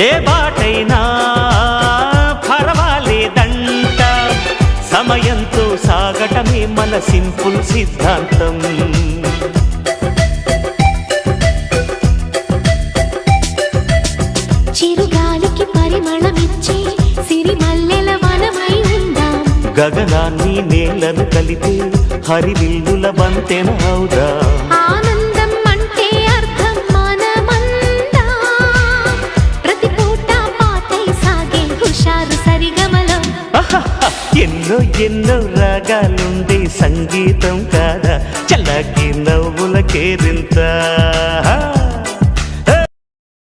ఏ బాటైనా పర్వాలేదంట సమయంతో సాగటమే మన సింపుల్ సిద్ధాంతం. చిరుగాలికి పరిమళమిచ్చే సిరిమల్లెల వనమై ఉందాం. గగనాన్ని నేలను కలిపే హరివిల్లుల బంతెన అవుదా. ఎన్నో ఎన్నో రాగాలుండే సంగీతం కాదా? చల్లకి నవ్వులకేరింతా